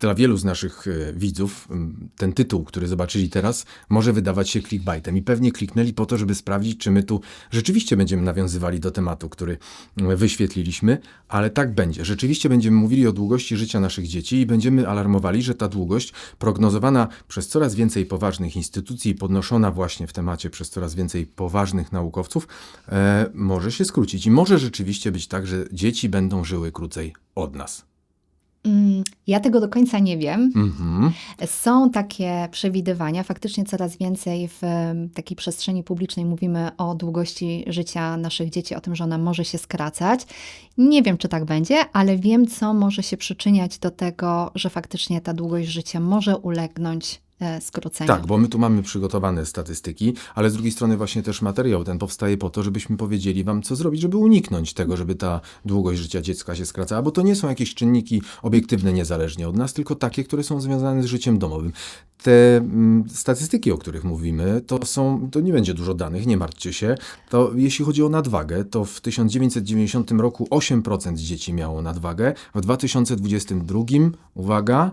dla wielu z naszych e, widzów ten tytuł, który zobaczyli teraz, może wydawać się clickbaitem i pewnie kliknęli po to, żeby sprawdzić, czy my tu rzeczywiście będziemy nawiązywali do tematu, który wyświetliliśmy, ale tak będzie. Rzeczywiście będziemy mówili o długości życia naszych dzieci i będziemy alarmowali, że ta długość prognozowana przez coraz więcej poważnych instytucji i podnoszona właśnie w temacie przez coraz więcej poważnych naukowców e, może się skrócić. I może rzeczywiście być tak, że dzieci będą żyły krócej od nas. Mm, Ja tego do końca nie wiem. Mhm. Są takie przewidywania. Faktycznie coraz więcej w takiej przestrzeni publicznej mówimy o długości życia naszych dzieci, o tym, że ona może się skracać. Nie wiem, czy tak będzie, ale wiem, co może się przyczyniać do tego, że faktycznie ta długość życia może ulegnąć e, skróceniu. Tak, bo my tu mamy przygotowane statystyki, ale z drugiej strony właśnie też materiał ten powstaje po to, żebyśmy powiedzieli wam, co zrobić, żeby uniknąć tego, żeby ta długość życia dziecka się skracała, bo to nie są jakieś czynniki obiektywne niezależnie od nas, tylko takie, które są związane z życiem domowym. Te mm, statystyki, o których mówimy, to są, to nie będzie dużo danych, nie martwcie się. To jeśli chodzi o nadwagę, to w 1990 roku 8% dzieci miało nadwagę, w 2022, uwaga,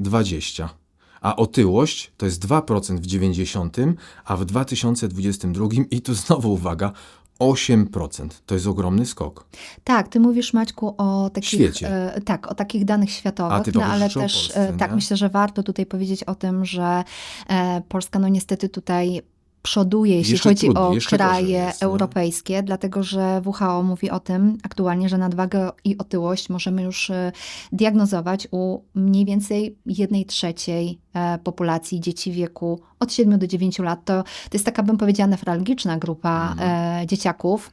20%. A otyłość to jest 2% w 90, a w 2022 i tu znowu uwaga, 8%. To jest ogromny skok. Tak, ty mówisz Maćku o takich, Świecie. e, tak, o takich danych światowych, no ale też Polsce, e, tak nie? myślę, że warto tutaj powiedzieć o tym, że e, Polska no niestety tutaj przoduje, jeśli Jeszcze chodzi trudniej, o kraje jest, nie? europejskie, dlatego że WHO mówi o tym aktualnie, że nadwagę i otyłość możemy już e, diagnozować u mniej więcej jednej trzeciej e, populacji dzieci w wieku od 7 do 9 lat. To, to jest taka, bym powiedziała, nefralgiczna grupa Mhm. e, dzieciaków.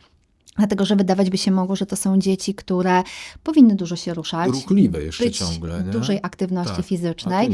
Dlatego, że wydawać by się mogło, że to są dzieci, które powinny dużo się ruszać. Ruchliwe jeszcze być ciągle. Nie? dużej aktywności Tak, fizycznej.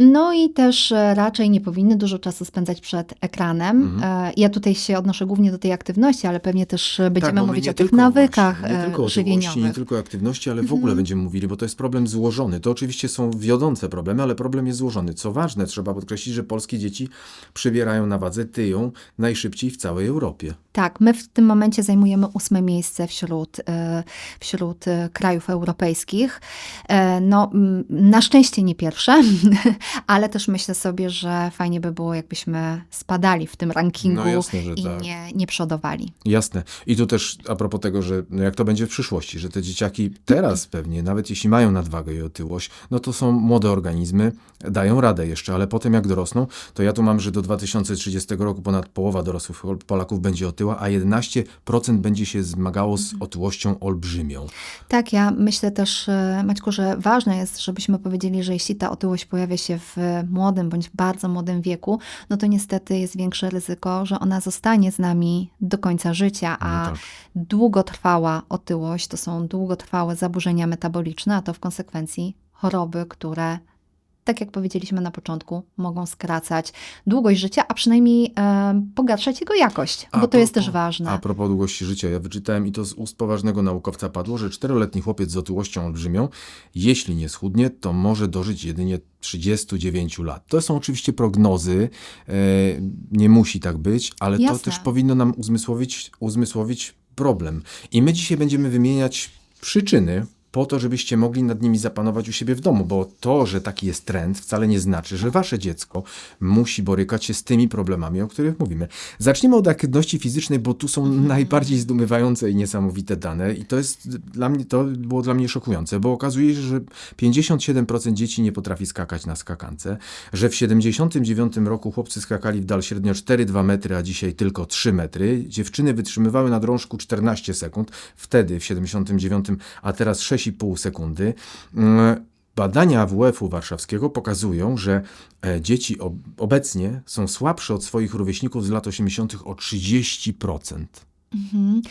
No i też e, raczej nie powinny dużo czasu spędzać przed ekranem. Mhm. E, Ja tutaj się odnoszę głównie do tej aktywności, ale pewnie też e, będziemy Tak, my mówić o tych nawykach właśnie, nie e, tylko o żywieniowych. otyłości, nie tylko o aktywności, ale w Mhm. ogóle będziemy mówili, bo to jest problem złożony. To oczywiście są wiodące problemy, ale problem jest złożony. Co ważne, trzeba podkreślić, że polskie dzieci przybierają na wadze, tyją najszybciej w całej Europie. Tak, my w tym momencie zajmujemy ósme miejsce wśród, e, wśród e, krajów europejskich. E, No, na szczęście nie pierwsze, ale też myślę sobie, że fajnie by było, jakbyśmy spadali w tym rankingu No jasne, i tak. nie, nie przodowali. Jasne. I tu też a propos tego, że no jak to będzie w przyszłości, że te dzieciaki teraz pewnie, nawet jeśli mają nadwagę i otyłość, no to są młode organizmy, dają radę jeszcze, ale potem jak dorosną, to ja tu mam, że do 2030 roku ponad połowa dorosłych Polaków będzie otyła, a 11% będzie się zmagało z otyłością olbrzymią. Tak, ja myślę też, e, Maćku, że ważne jest, żebyśmy powiedzieli, że jeśli ta otyłość pojawia się w młodym bądź bardzo młodym wieku, no to niestety jest większe ryzyko, że ona zostanie z nami do końca życia, a No tak. długotrwała otyłość to są długotrwałe zaburzenia metaboliczne, a to w konsekwencji choroby, które, tak jak powiedzieliśmy na początku, mogą skracać długość życia, a przynajmniej e, pogarszać jego jakość, A bo to jest też ważne. A propos długości życia, ja wyczytałem i to z ust poważnego naukowca padło, że czteroletni chłopiec z otyłością olbrzymią, jeśli nie schudnie, to może dożyć jedynie 39 lat. To są oczywiście prognozy, e, nie musi tak być, ale to Jasne. też powinno nam uzmysłowić, uzmysłowić problem. I my dzisiaj będziemy wymieniać przyczyny, po to, żebyście mogli nad nimi zapanować u siebie w domu, bo to, że taki jest trend, wcale nie znaczy, że wasze dziecko musi borykać się z tymi problemami, o których mówimy. Zacznijmy od aktywności fizycznej, bo tu są najbardziej zdumiewające i niesamowite dane i to jest dla mnie, to było dla mnie szokujące, bo okazuje się, że 57% dzieci nie potrafi skakać na skakance, że w 79 roku chłopcy skakali w dal średnio 4-2 metry, a dzisiaj tylko 3 metry. Dziewczyny wytrzymywały na drążku 14 sekund, wtedy w 79, a teraz 6,5 sekundy. Mm, Badania WF-u warszawskiego pokazują, że e, dzieci ob- obecnie są słabsze od swoich rówieśników z lat 80. o 30%. Mhm.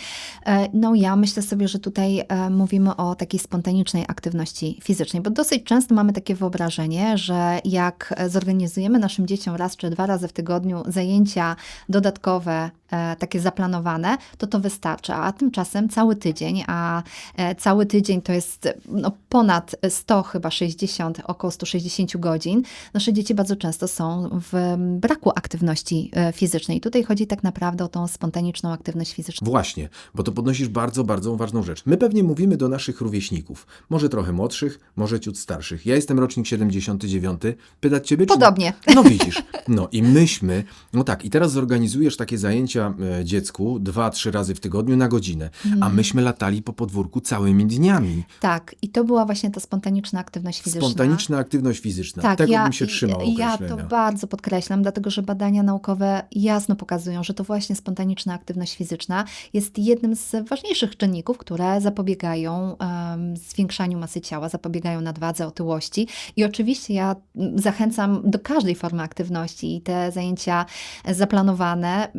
E, No ja myślę sobie, że tutaj e, mówimy o takiej spontanicznej aktywności fizycznej, bo dosyć często mamy takie wyobrażenie, że jak zorganizujemy naszym dzieciom raz czy dwa razy w tygodniu zajęcia dodatkowe takie zaplanowane, to to wystarczy. A tymczasem cały tydzień, a e, cały tydzień to jest no, ponad 100, chyba 60, około 160 godzin. Nasze dzieci bardzo często są w braku aktywności e, fizycznej. Tutaj chodzi tak naprawdę o tą spontaniczną aktywność fizyczną. Właśnie, bo to podnosisz bardzo, bardzo ważną rzecz. My pewnie mówimy do naszych rówieśników, może trochę młodszych, może ciut starszych. Ja jestem rocznik 79, pytać ciebie, czy... Podobnie. No widzisz, no i myśmy, no tak, i teraz zorganizujesz takie zajęcia e, dziecku dwa, trzy razy w tygodniu na godzinę, Mhm. a myśmy latali po podwórku całymi dniami. Tak, i to była właśnie ta spontaniczna aktywność fizyczna. Spontaniczna aktywność fizyczna. Tak, Tego ja, bym się trzymał ja to bardzo podkreślam, dlatego że badania naukowe jasno pokazują, że to właśnie spontaniczna aktywność fizyczna jest jednym z ważniejszych czynników, które zapobiegają em, zwiększaniu masy ciała, zapobiegają nadwadze, otyłości. I oczywiście ja mm, zachęcam do każdej formy aktywności i te zajęcia zaplanowane.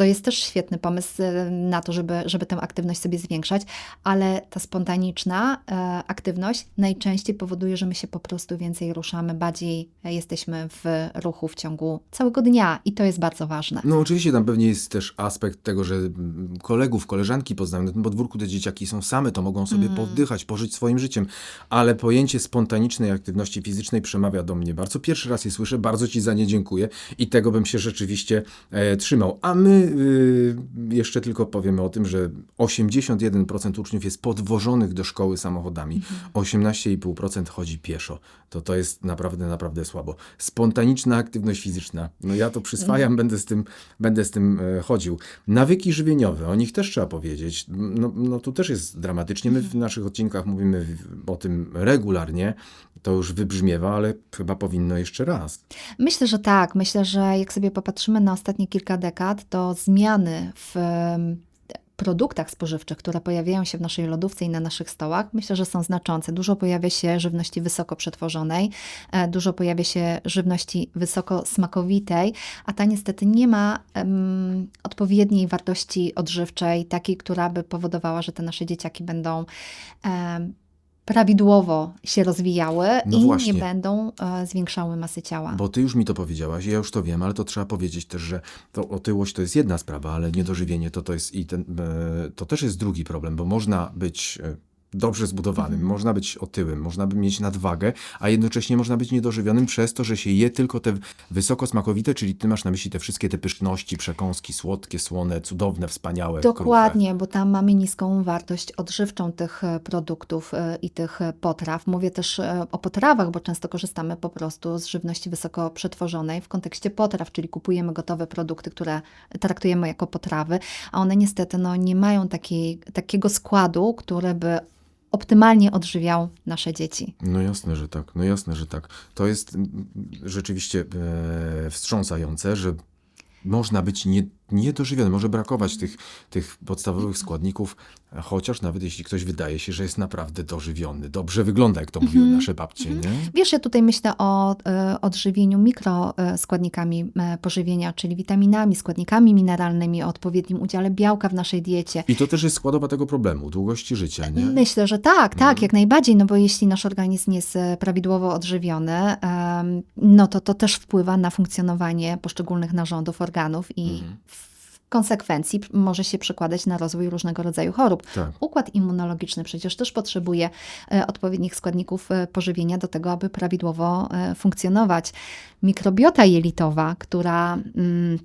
To jest też świetny pomysł e, na to, żeby, żeby tę aktywność sobie zwiększać, ale ta spontaniczna e, aktywność najczęściej powoduje, że my się po prostu więcej ruszamy, bardziej e, jesteśmy w ruchu w ciągu całego dnia i to jest bardzo ważne. No oczywiście tam pewnie jest też aspekt tego, że mm, kolegów, koleżanki poznałem. Na tym podwórku te dzieciaki są same, to mogą sobie poddychać, pożyć swoim życiem. Ale pojęcie spontanicznej aktywności fizycznej przemawia do mnie bardzo. Pierwszy raz je słyszę, bardzo Ci za nie dziękuję i tego bym się rzeczywiście e, trzymał. A my jeszcze tylko powiemy o tym, że 81% uczniów jest podwożonych do szkoły samochodami, 18,5% chodzi pieszo. To to jest naprawdę, naprawdę słabo. Spontaniczna aktywność fizyczna. No ja to przyswajam, będę z tym, będę z tym e, chodził. Nawyki żywieniowe, o nich też trzeba powiedzieć. No, no tu też jest dramatycznie. My w naszych odcinkach mówimy o tym regularnie. To już wybrzmiewa, ale chyba powinno jeszcze raz. Myślę, że tak. Myślę, że jak sobie popatrzymy na ostatnie kilka dekad, to zmiany w produktach spożywczych, które pojawiają się w naszej lodówce i na naszych stołach, myślę, że są znaczące. Dużo pojawia się żywności wysoko przetworzonej, e, dużo pojawia się żywności wysoko smakowitej, a ta niestety nie ma em, odpowiedniej wartości odżywczej, takiej, która by powodowała, że te nasze dzieciaki będą em, prawidłowo się rozwijały No i właśnie. nie będą e, zwiększały masy ciała. Bo ty już mi to powiedziałaś, ja już to wiem, ale to trzeba powiedzieć też, że to otyłość to jest jedna sprawa, ale niedożywienie to, to jest i ten, e, to też jest drugi problem, bo można być e, dobrze zbudowanym, można być otyłym, można by mieć nadwagę, a jednocześnie można być niedożywionym przez to, że się je tylko te wysoko smakowite, czyli ty masz na myśli te wszystkie te pyszności, przekąski, słodkie, słone, cudowne, wspaniałe. kruche. Dokładnie, bo tam mamy niską wartość odżywczą tych e, produktów e, i tych e, potraw. Mówię też o potrawach, bo często korzystamy po prostu z żywności wysoko przetworzonej w kontekście potraw, czyli kupujemy gotowe produkty, które traktujemy jako potrawy, a one niestety no, nie mają takiej, takiego składu, który by optymalnie odżywiał nasze dzieci. No jasne, że tak. No jasne, że tak. To jest mm, rzeczywiście e, wstrząsające, że można być nie, niedożywiony, może brakować tych, tych podstawowych składników, chociaż nawet jeśli ktoś wydaje się, że jest naprawdę dożywiony, dobrze wygląda, jak to mówiły nasze babcie, nie? Wiesz, ja tutaj myślę o e, odżywieniu mikroskładnikami e, pożywienia, czyli witaminami, składnikami mineralnymi, o odpowiednim udziale białka w naszej diecie. I to też jest składowa tego problemu, długości życia, nie? Myślę, że tak, tak, Mhm. jak najbardziej, no bo jeśli nasz organizm jest e, prawidłowo odżywiony, no to to też wpływa na funkcjonowanie poszczególnych narządów, organów i Mhm. w konsekwencji może się przekładać na rozwój różnego rodzaju chorób. Tak. Układ immunologiczny przecież też potrzebuje e, odpowiednich składników e, pożywienia do tego, aby prawidłowo e, funkcjonować. Mikrobiota jelitowa, która mm,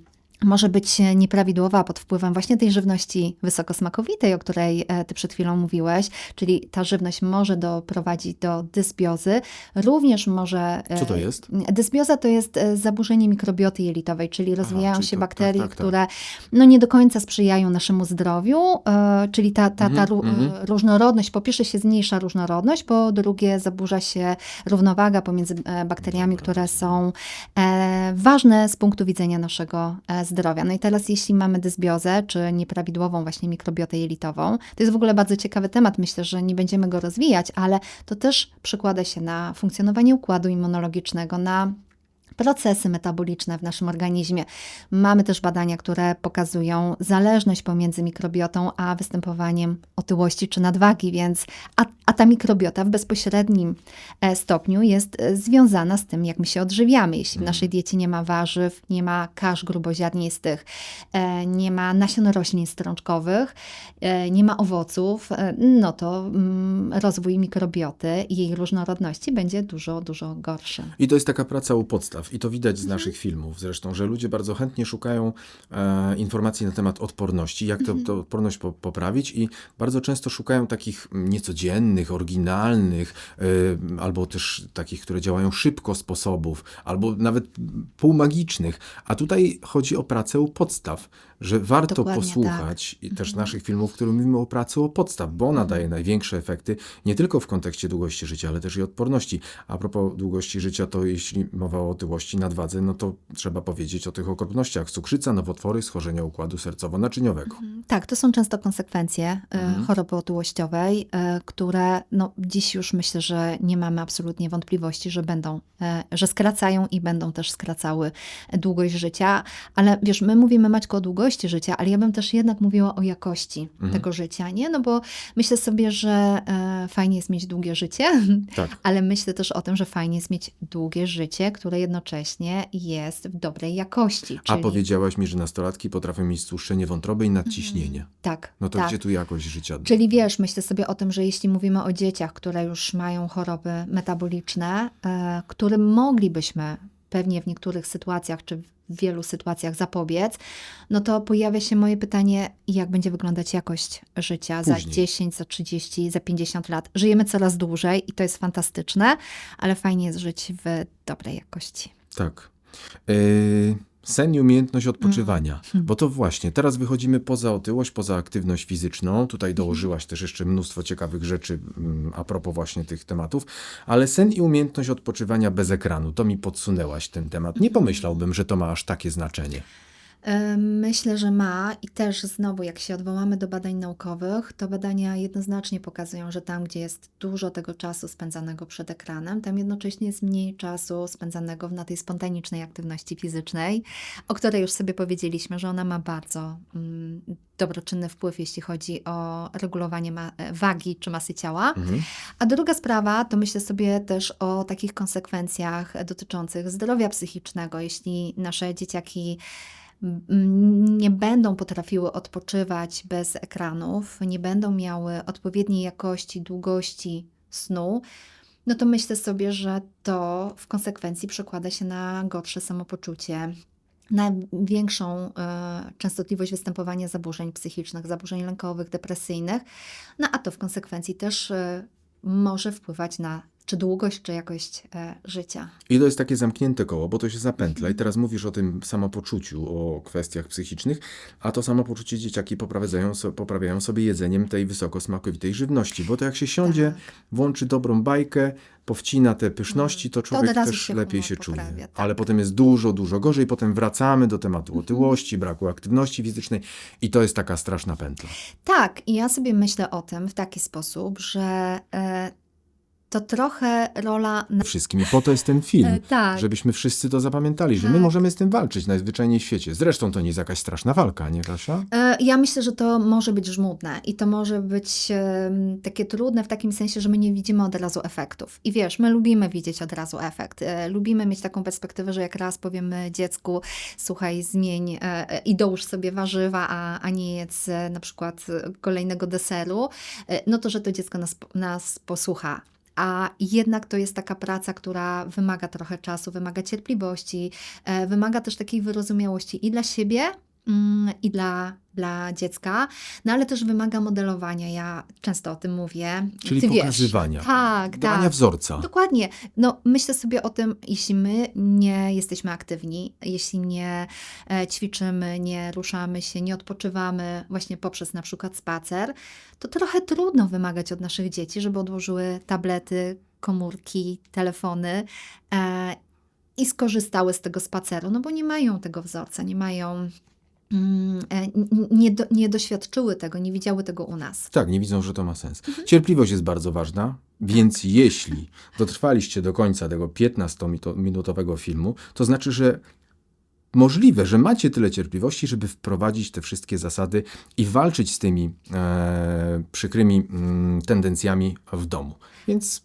może być nieprawidłowa pod wpływem właśnie tej żywności wysokosmakowitej, o której e, ty przed chwilą mówiłeś, czyli ta żywność może doprowadzić do dysbiozy, również może... e, Co to jest? Dysbioza to jest e, zaburzenie mikrobioty jelitowej, czyli rozwijają czyli się to- tak, bakterie, tak, tak. które no, nie do końca sprzyjają naszemu zdrowiu, czyli ta, ta, ta Mhm, mhm. różnorodność, po pierwsze się zmniejsza różnorodność, po drugie zaburza się równowaga pomiędzy bakteriami, które są ważne z punktu widzenia naszego zdrowia. No i teraz jeśli mamy dysbiozę, czy nieprawidłową właśnie mikrobiotę jelitową, to jest w ogóle bardzo ciekawy temat, myślę, że nie będziemy go rozwijać, ale to też przekłada się na funkcjonowanie układu immunologicznego, na procesy metaboliczne w naszym organizmie. Mamy też badania, które pokazują zależność pomiędzy mikrobiotą a występowaniem otyłości czy nadwagi, więc a, a ta mikrobiota w bezpośrednim e, stopniu jest e, związana z tym, jak my się odżywiamy. Jeśli w naszej diecie nie ma warzyw, nie ma kasz gruboziarnistych, e, nie ma nasion roślin strączkowych, nie ma owoców, no to mm, rozwój mikrobioty i jej różnorodności będzie dużo, dużo gorszy. I to jest taka praca u podstaw. I to widać z naszych filmów zresztą, że ludzie bardzo chętnie szukają e, informacji na temat odporności, jak tę tę odporność po, poprawić i bardzo często szukają takich niecodziennych, oryginalnych, e, albo też takich, które działają szybko sposobów, albo nawet półmagicznych. A tutaj chodzi o pracę u podstaw, że warto Dokładnie posłuchać i też naszych filmów, w których mówimy o pracy u podstaw, bo ona daje największe efekty nie tylko w kontekście długości życia, ale też i odporności. A propos długości życia, to jeśli mowa o otyłości, nadwadze, no to trzeba powiedzieć o tych okropnościach. Cukrzyca, nowotwory, schorzenia układu sercowo-naczyniowego. Tak, to są często konsekwencje e, choroby otyłościowej, e, które no, dziś już myślę, że nie mamy absolutnie wątpliwości, że będą, e, że skracają i będą też skracały długość życia. Ale wiesz, my mówimy Maćko o długości życia, ale ja bym też jednak mówiła o jakości tego życia, nie? No bo myślę sobie, że fajnie jest mieć długie życie, Tak. ale myślę też o tym, że fajnie jest mieć długie życie, które jednocześnie jest w dobrej jakości. A powiedziałaś mi, że nastolatki potrafią mieć stłuszczenie wątroby i nadciśnienie. tak, No to tak. gdzie tu jakość życia? Czyli wiesz, myślę sobie o tym, że jeśli mówimy o dzieciach, które już mają choroby metaboliczne, e, którym moglibyśmy pewnie w niektórych sytuacjach, czy w wielu sytuacjach zapobiec, no to pojawia się moje pytanie, jak będzie wyglądać jakość życia za Później. 10, za 30, za 50 lat. Żyjemy coraz dłużej i to jest fantastyczne, ale fajnie jest żyć w dobrej jakości. Tak. Yy, sen i umiejętność odpoczywania. Mm. Bo to właśnie, teraz wychodzimy poza otyłość, poza aktywność fizyczną. Tutaj Mhm. dołożyłaś też jeszcze mnóstwo ciekawych rzeczy mm, a propos właśnie tych tematów. Ale sen i umiejętność odpoczywania bez ekranu, to mi podsunęłaś ten temat. Nie pomyślałbym, że to ma aż takie znaczenie. E, Myślę, że ma i też znowu, jak się odwołamy do badań naukowych, to badania jednoznacznie pokazują, że tam, gdzie jest dużo tego czasu spędzanego przed ekranem, tam jednocześnie jest mniej czasu spędzanego na tej spontanicznej aktywności fizycznej, o której już sobie powiedzieliśmy, że ona ma bardzo mm, dobroczynny wpływ, jeśli chodzi o regulowanie e, wagi czy masy ciała. Mhm. A druga sprawa, to myślę sobie też o takich konsekwencjach dotyczących zdrowia psychicznego, jeśli nasze dzieciaki nie będą potrafiły odpoczywać bez ekranów, nie będą miały odpowiedniej jakości, długości snu, no to myślę sobie, że to w konsekwencji przekłada się na gorsze samopoczucie, na większą e, częstotliwość występowania zaburzeń psychicznych, zaburzeń lękowych, depresyjnych, no a to w konsekwencji też e, może wpływać na czy długość, czy jakość e, życia. I to jest takie zamknięte koło, bo to się zapętla. I teraz mówisz o tym samopoczuciu, o kwestiach psychicznych, a to samopoczucie dzieciaki poprawiają, poprawiają sobie jedzeniem tej wysokosmakowitej żywności. Bo to jak się siądzie, Tak. włączy dobrą bajkę, powcina te pyszności, to człowiek razu też się lepiej się czuje. poprawia, tak. Ale potem jest dużo, dużo gorzej. Potem wracamy do tematu otyłości, braku aktywności fizycznej i to jest taka straszna pętla. Tak, i ja sobie myślę o tym w taki sposób, że e, to trochę rola. Na... Wszystkim. I po to jest ten film. E, tak. Żebyśmy wszyscy to zapamiętali, że my Tak. możemy z tym walczyć najzwyczajniej w świecie. Zresztą to nie jest jakaś straszna walka, nie Kasia? E, Ja myślę, że to może być żmudne i to może być em, takie trudne w takim sensie, że my nie widzimy od razu efektów. I wiesz, my lubimy widzieć od razu efekt. E, Lubimy mieć taką perspektywę, że jak raz powiemy dziecku, słuchaj, zmień e, e, i dołóż sobie warzywa, a, a nie jedz e, na przykład e, kolejnego deseru, e, no to, że to dziecko nas, nas posłucha. A jednak to jest taka praca, która wymaga trochę czasu, wymaga cierpliwości, e, wymaga też takiej wyrozumiałości i dla siebie, mm, i dla, dla dziecka, no ale też wymaga modelowania. Ja często o tym mówię. Czyli Ty wiesz. pokazywania. Tak, Dawania tak. wzorca. Dokładnie. No, myślę sobie o tym, jeśli my nie jesteśmy aktywni, jeśli nie e, ćwiczymy, nie ruszamy się, nie odpoczywamy właśnie poprzez na przykład spacer, to trochę trudno wymagać od naszych dzieci, żeby odłożyły tablety, komórki, telefony e, i skorzystały z tego spaceru, no bo nie mają tego wzorca, nie mają nie, do, nie doświadczyły tego, nie widziały tego u nas. Tak, nie widzą, że to ma sens. Cierpliwość jest bardzo ważna, więc jeśli dotrwaliście do końca tego 15-minutowego filmu, to znaczy, że możliwe, że macie tyle cierpliwości, żeby wprowadzić te wszystkie zasady i walczyć z tymi e, przykrymi mm, tendencjami w domu. Więc,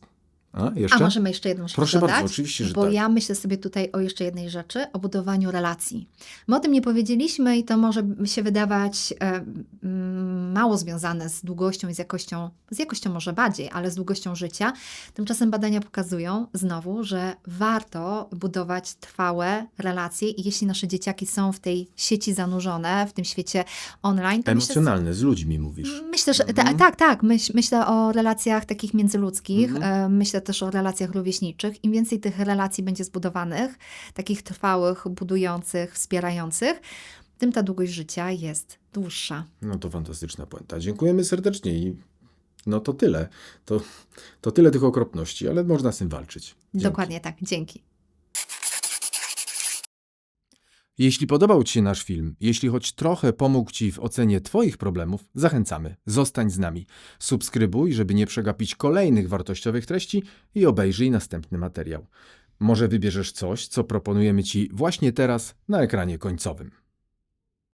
a jeszcze? A możemy jeszcze jedną rzecz Proszę dodać? bardzo, oczywiście, że Bo tak. ja myślę sobie tutaj o jeszcze jednej rzeczy, o budowaniu relacji. My o tym nie powiedzieliśmy i to może się wydawać e, mm, mało związane z długością i z jakością, z jakością może bardziej, ale z długością życia. Tymczasem badania pokazują znowu, że warto budować trwałe relacje i jeśli nasze dzieciaki są w tej sieci zanurzone, w tym świecie online, to myślę, Emocjonalne, z ludźmi mówisz. Myślę, że Mhm. tak, tak. Myśl, myślę o relacjach takich międzyludzkich, Mhm. e, myślę też o relacjach rówieśniczych. Im więcej tych relacji będzie zbudowanych, takich trwałych, budujących, wspierających, tym ta długość życia jest dłuższa. No to fantastyczna puenta. Dziękujemy serdecznie i no to tyle. To, to tyle tych okropności, ale można z tym walczyć. Dzięki. Dokładnie tak. Dzięki. Jeśli podobał Ci się nasz film, jeśli choć trochę pomógł Ci w ocenie Twoich problemów, zachęcamy. Zostań z nami. Subskrybuj, żeby nie przegapić kolejnych wartościowych treści i obejrzyj następny materiał. Może wybierzesz coś, co proponujemy Ci właśnie teraz na ekranie końcowym.